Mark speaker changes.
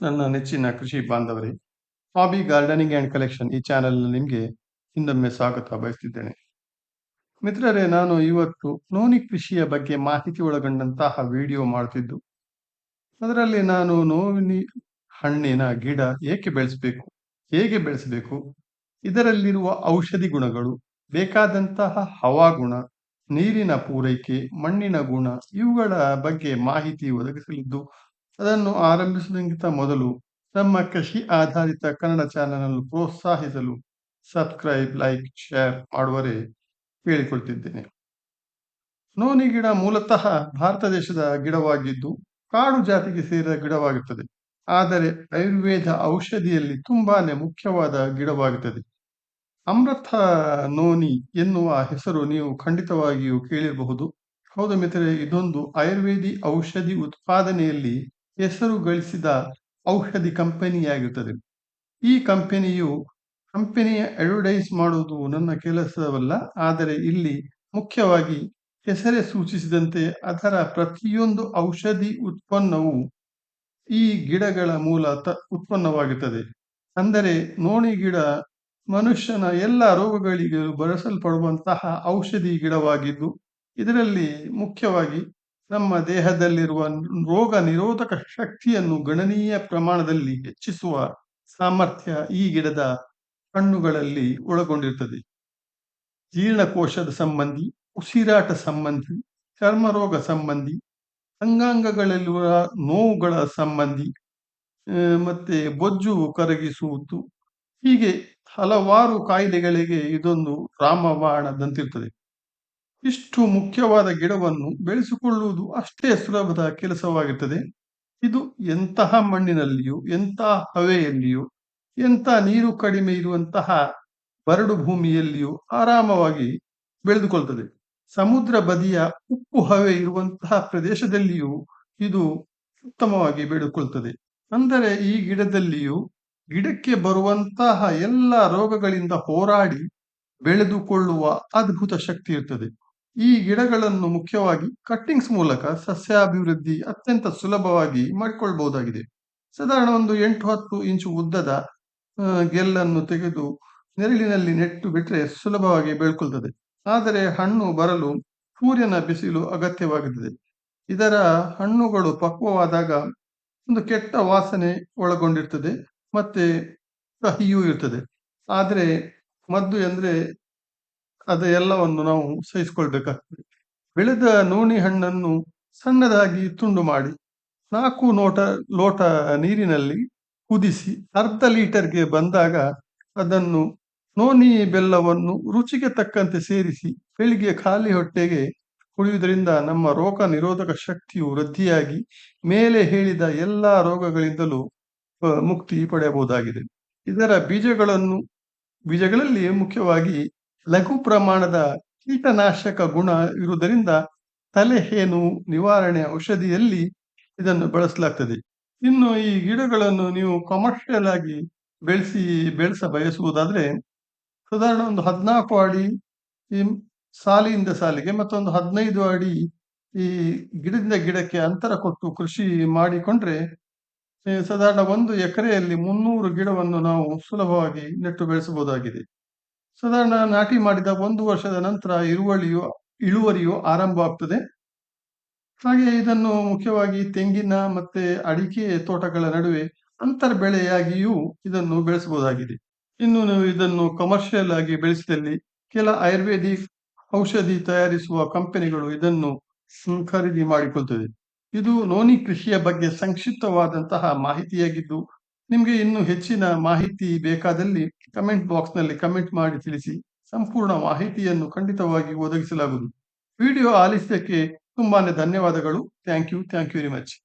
Speaker 1: ನನ್ನ ನೆಚ್ಚಿನ ಕೃಷಿ ಬಾಂಧವರೇ ಹಾಬಿ ಗಾರ್ಡನಿಂಗ್ ಆ್ಯಂಡ್ ಕಲೆಕ್ಷನ್ ಈ ಚಾನೆಲ್ ನಿಮಗೆ ಹಿಂದೊಮ್ಮೆ ಸ್ವಾಗತ ಬಯಸ್ತಿದ್ದೇನೆ. ಮಿತ್ರರೇ, ನಾನು ಇವತ್ತು ನೋನಿ ಕೃಷಿಯ ಬಗ್ಗೆ ಮಾಹಿತಿ ಒಳಗೊಂಡಂತಹ ವಿಡಿಯೋ ಮಾಡ್ತಿದ್ದು. ಅದರಲ್ಲಿ ನಾನು ನೋವಿನಿ ಹಣ್ಣಿನ ಗಿಡ ಏಕೆ ಬೆಳೆಸಬೇಕು, ಹೇಗೆ ಬೆಳೆಸಬೇಕು, ಇದರಲ್ಲಿರುವ ಔಷಧಿ ಗುಣಗಳು, ಬೇಕಾದಂತಹ ಹವಾಗುಣ ನೀರಿನ ಪೂರೈಕೆ, ಮಣ್ಣಿನ ಗುಣ, ಇವುಗಳ ಬಗ್ಗೆ ಮಾಹಿತಿ ಒದಗಿಸಲಿದ್ದು ಅದನ್ನು ಆರಂಭಿಸುವುದಕ್ಕಿಂತ ಮೊದಲು ನಮ್ಮ ಕೃಷಿ ಆಧಾರಿತ ಕನ್ನಡ ಚಾನೆಲ್ ಪ್ರೋತ್ಸಾಹಿಸಲು ಸಬ್ಸ್ಕ್ರೈಬ್, ಲೈಕ್, ಶೇರ್ ಮಾಡುವರೆ ಕೇಳಿಕೊಳ್ತಿದ್ದೇನೆ. ನೋನಿ ಗಿಡ ಮೂಲತಃ ಭಾರತ ದೇಶದ ಗಿಡವಾಗಿದ್ದು, ಕಾಡು ಜಾತಿಗೆ ಸೇರಿದ ಗಿಡವಾಗುತ್ತದೆ. ಆದರೆ ಆಯುರ್ವೇದ ಔಷಧಿಯಲ್ಲಿ ತುಂಬಾನೇ ಮುಖ್ಯವಾದ ಗಿಡವಾಗುತ್ತದೆ. ಅಮೃತ ನೋನಿ ಎನ್ನುವ ಹೆಸರು ನೀವು ಖಂಡಿತವಾಗಿಯೂ ಕೇಳಿರಬಹುದು. ಹೌದು ಮಿತ್ರರೇ, ಇದೊಂದು ಆಯುರ್ವೇದಿ ಔಷಧಿ ಉತ್ಪಾದನೆಯಲ್ಲಿ ಹೆಸರು ಗಳಿಸಿದ ಔಷಧಿ ಕಂಪನಿಯಾಗಿರುತ್ತದೆ. ಈ ಕಂಪನಿಯು ಕಂಪನಿಯ ಅಡ್ವರ್ಟೈಸ್ ಮಾಡುವುದು ನನ್ನ ಕೆಲಸವಲ್ಲ, ಆದರೆ ಇಲ್ಲಿ ಮುಖ್ಯವಾಗಿ ಹೆಸರೇ ಸೂಚಿಸಿದಂತೆ ಅದರ ಪ್ರತಿಯೊಂದು ಔಷಧಿ ಉತ್ಪನ್ನವು ಈ ಗಿಡಗಳ ಮೂಲ ತ ಉತ್ಪನ್ನವಾಗುತ್ತದೆ. ಅಂದರೆ ನೋಣಿ ಗಿಡ ಮನುಷ್ಯನ ಎಲ್ಲ ರೋಗಗಳಿಗೆ ಬಳಸಲ್ಪಡುವಂತಹ ಔಷಧಿ ಗಿಡವಾಗಿದ್ದು, ಇದರಲ್ಲಿ ಮುಖ್ಯವಾಗಿ ನಮ್ಮ ದೇಹದಲ್ಲಿರುವ ರೋಗ ನಿರೋಧಕ ಶಕ್ತಿಯನ್ನು ಗಣನೀಯ ಪ್ರಮಾಣದಲ್ಲಿ ಹೆಚ್ಚಿಸುವ ಸಾಮರ್ಥ್ಯ ಈ ಗಿಡದ ಕಣ್ಣುಗಳಲ್ಲಿ ಒಳಗೊಂಡಿರುತ್ತದೆ ಜೀರ್ಣಕೋಶದ ಸಂಬಂಧಿ, ಉಸಿರಾಟ ಸಂಬಂಧಿ, ಚರ್ಮರೋಗ ಸಂಬಂಧಿ, ಅಂಗಾಂಗಗಳಲ್ಲಿರುವ ನೋವುಗಳ ಸಂಬಂಧಿ ಮತ್ತೆ ಬೊಜ್ಜು ಕರಗಿಸುವುದು ಹೀಗೆ ಹಲವಾರು ಕಾಯಿಲೆಗಳಿಗೆ ಇದೊಂದು ರಾಮಬಾಣದಂತಿರ್ತದೆ. ಇಷ್ಟು ಮುಖ್ಯವಾದ ಗಿಡವನ್ನು ಬೆಳೆಸಿಕೊಳ್ಳುವುದು ಅಷ್ಟೇ ಸುಲಭದ ಕೆಲಸವಾಗುತ್ತದೆ. ಇದು ಎಂತಹ ಮಣ್ಣಿನಲ್ಲಿಯೂ ಎಂತಹ ಹವೆಯಲ್ಲಿಯೂ, ಎಂಥ ನೀರು ಕಡಿಮೆ ಇರುವಂತಹ ಬರಡು ಭೂಮಿಯಲ್ಲಿಯೂ ಆರಾಮವಾಗಿ ಬೆಳೆದುಕೊಳ್ತದೆ. ಸಮುದ್ರ ಬದಿಯ ಉಪ್ಪು ಹವೆ ಇರುವಂತಹ ಪ್ರದೇಶದಲ್ಲಿಯೂ ಇದು ಉತ್ತಮವಾಗಿ ಬೆಳೆದುಕೊಳ್ತದೆ. ಅಂದರೆ ಈ ಗಿಡದಲ್ಲಿಯೂ ಗಿಡಕ್ಕೆ ಬರುವಂತಹ ಎಲ್ಲ ರೋಗಗಳಿಂದ ಹೋರಾಡಿ ಬೆಳೆದುಕೊಳ್ಳುವ ಅದ್ಭುತ ಶಕ್ತಿ ಇರ್ತದೆ. ಈ ಗಿಡಗಳನ್ನು ಮುಖ್ಯವಾಗಿ ಕಟ್ಟಿಂಗ್ಸ್ ಮೂಲಕ ಸಸ್ಯಾಭಿವೃದ್ಧಿ ಅತ್ಯಂತ ಸುಲಭವಾಗಿ ಮಾಡಿಕೊಳ್ಬಹುದಾಗಿದೆ. ಸಾಧಾರಣ ಒಂದು ಎಂಟು ಹತ್ತು ಇಂಚು ಉದ್ದದ ಗೆಲ್ಲನ್ನು ತೆಗೆದು ನೆರಳಿನಲ್ಲಿ ನೆಟ್ಟು ಬಿಟ್ಟರೆ ಸುಲಭವಾಗಿ ಬೆಳ್ಕೊಳ್ತದೆ. ಆದರೆ ಹಣ್ಣು ಬರಲು ಸೂರ್ಯನ ಬಿಸಿಲು ಅಗತ್ಯವಾಗುತ್ತದೆ. ಇದರ ಹಣ್ಣುಗಳು ಪಕ್ವವಾದಾಗ ಒಂದು ಕೆಟ್ಟ ವಾಸನೆ ಒಳಗೊಂಡಿರ್ತದೆ ಮತ್ತೆ ಕಹಿಯೂ ಇರ್ತದೆ. ಆದರೆ ಮದ್ದು ಎಂದ್ರೆ ಅದ ಎಲ್ಲವನ್ನು ನಾವು ಸಹಿಸಿಕೊಳ್ಬೇಕಾಗ್ತದೆ. ಬೆಳೆದ ನೋಣಿ ಹಣ್ಣನ್ನು ಸಣ್ಣದಾಗಿ ತುಂಡು ಮಾಡಿ ನಾಲ್ಕು ನೋಟ, ಲೋಟ ನೀರಿನಲ್ಲಿ ಕುದಿಸಿ ಅರ್ಧ ಲೀಟರ್ಗೆ ಬಂದಾಗ ಅದನ್ನು ನೋನಿ ಬೆಲ್ಲವನ್ನು ರುಚಿಗೆ ತಕ್ಕಂತೆ ಸೇರಿಸಿ ಬೆಳಿಗ್ಗೆ ಖಾಲಿ ಹೊಟ್ಟೆಗೆ ಕುಡಿಯುವುದರಿಂದ ನಮ್ಮ ರೋಗ ನಿರೋಧಕ ಶಕ್ತಿಯು ವೃದ್ಧಿಯಾಗಿ ಮೇಲೆ ಹೇಳಿದ ಎಲ್ಲ ರೋಗಗಳಿಂದಲೂ ಮುಕ್ತಿ ಪಡೆಯಬಹುದಾಗಿದೆ. ಇದರ ಬೀಜಗಳನ್ನು, ಬೀಜಗಳಲ್ಲಿ ಮುಖ್ಯವಾಗಿ ಲಘು ಪ್ರಮಾಣದ ಕೀಟನಾಶಕ ಗುಣ ಇರುವುದರಿಂದ ತಲೆಹೇನು ನಿವಾರಣೆ ಔಷಧಿಯಲ್ಲಿ ಇದನ್ನು ಬಳಸಲಾಗ್ತದೆ. ಇನ್ನು ಈ ಗಿಡಗಳನ್ನು ನೀವು ಕಮರ್ಷಿಯಲ್ ಆಗಿ ಬೆಳೆಸಿ ಬೆಳೆಸ ಬಯಸುವುದಾದ್ರೆ, ಸಾಧಾರಣ ಒಂದು ಹದಿನಾಲ್ಕು ಅಡಿ ಈ ಸಾಲಿಯಿಂದ ಸಾಲಿಗೆ ಮತ್ತೊಂದು ಹದಿನೈದು ಅಡಿ ಈ ಗಿಡದಿಂದ ಗಿಡಕ್ಕೆ ಅಂತರ ಕೊಟ್ಟು ಕೃಷಿ ಮಾಡಿಕೊಂಡ್ರೆ ಸಾಧಾರಣ ಒಂದು ಎಕರೆಯಲ್ಲಿ ಮುನ್ನೂರು ಗಿಡವನ್ನು ನಾವು ಸುಲಭವಾಗಿ ನೆಟ್ಟು ಬೆಳೆಸಬಹುದಾಗಿದೆ. ಸಾಧಾರಣ ನಾಟಿ ಮಾಡಿದ ಒಂದು ವರ್ಷದ ನಂತರ ಇರುವಳಿಯು, ಇಳುವರಿಯು ಆರಂಭವಾಗ್ತದೆ ಹಾಗೆ ಇದನ್ನು ಮುಖ್ಯವಾಗಿ ತೆಂಗಿನ ಮತ್ತೆ ಅಡಿಕೆ ತೋಟಗಳ ನಡುವೆ ಅಂತರ್ ಬೆಳೆಯಾಗಿಯೂ ಇದನ್ನು ಬೆಳೆಸಬಹುದಾಗಿದೆ. ಇನ್ನು ನೀವು ಇದನ್ನು ಕಮರ್ಷಿಯಲ್ ಆಗಿ ಬೆಳೆಸಿದಲ್ಲಿ ಕೆಲ ಆಯುರ್ವೇದಿಕ್ ಔಷಧಿ ತಯಾರಿಸುವ ಕಂಪನಿಗಳು ಇದನ್ನು ಖರೀದಿ ಮಾಡಿಕೊಳ್ತದೆ. ಇದು ನೋನಿ ಕೃಷಿಯ ಬಗ್ಗೆ ಸಂಕ್ಷಿಪ್ತವಾದಂತಹ ಮಾಹಿತಿಯಾಗಿದ್ದು ನಿಮಗೆ ಇನ್ನು ಹೆಚ್ಚಿನ ಮಾಹಿತಿ ಬೇಕಾದಲ್ಲಿ ಕಮೆಂಟ್ ಬಾಕ್ಸ್ನಲ್ಲಿ ಕಮೆಂಟ್ ಮಾಡಿ ತಿಳಿಸಿ. ಸಂಪೂರ್ಣ ಮಾಹಿತಿಯನ್ನು ಖಂಡಿತವಾಗಿ ಒದಗಿಸಲಾಗುವುದು. ವಿಡಿಯೋ ಆಲಿಸಿದ್ದಕ್ಕೆ ತುಂಬಾನೇ ಧನ್ಯವಾದಗಳು. Thank you thank you very much